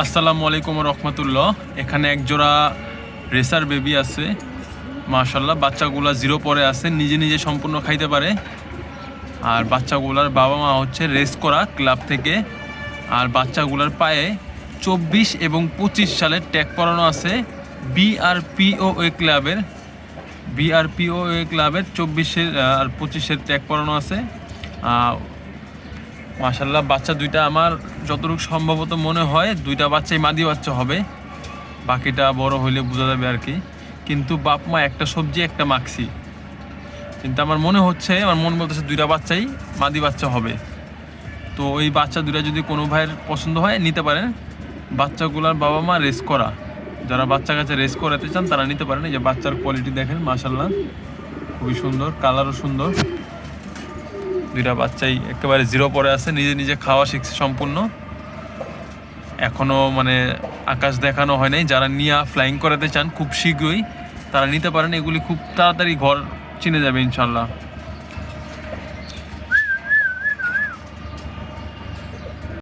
আসসালামু আলাইকুম রহমতুল্লাহ। এখানে এক জোড়া রেসার বেবি আছে। মাশাল্লাহ বাচ্চাগুলা জিরো পরে আছে, নিজে নিজে সম্পূর্ণ খাইতে পারে। আর বাচ্চাগুলার বাবা মা হচ্ছে রেস করা ক্লাব থেকে। আর বাচ্চাগুলার পায়ে চব্বিশ এবং পঁচিশ সালের ট্যাগ পরানো আছে বিআরপিও এ ক্লাবের বিআরপিও এ ক্লাবের চব্বিশের আর পঁচিশের ট্যাগ পরানো আছে। মাশাল্লাহ বাচ্চা দুইটা আমার যতটুকু সম্ভবত মনে হয়, দুইটা বাচ্চাই মাদি বাচ্চা হবে। বাকিটা বড় হইলে বোঝা যাবে আর কি। কিন্তু বাপ মা একটা সবজি, একটা মাখছি কিন্তু আমার মনে হচ্ছে, আমার মন বলতেছে দুইটা বাচ্চাই মাদি বাচ্চা হবে। তো ওই বাচ্চা দুইটা যদি কোনো ভাইয়ের পছন্দ হয়, নিতে পারেন। বাচ্চাগুলার বাবা মা রেস করা। যারা বাচ্চা কাছে রেস করাতে চান, তারা নিতে পারেন। এই যে বাচ্চার কোয়ালিটি দেখেন মাশাল্লাহ খুবই সুন্দর কালারও সুন্দর। দুইটা বাচ্চাই একেবারে জিরো পরে আছে, নিজে নিজে খাওয়া শিখছে সম্পূর্ণ। এখনও মানে আকাশ দেখানো হয় নাই, যারা নিয়ে ফ্লাইং করাতে চান খুব শীঘ্রই তারা নিতে পারেন, এগুলি খুব তাড়াতাড়ি ঘর চিনে যাবে ইনশাল্লাহ।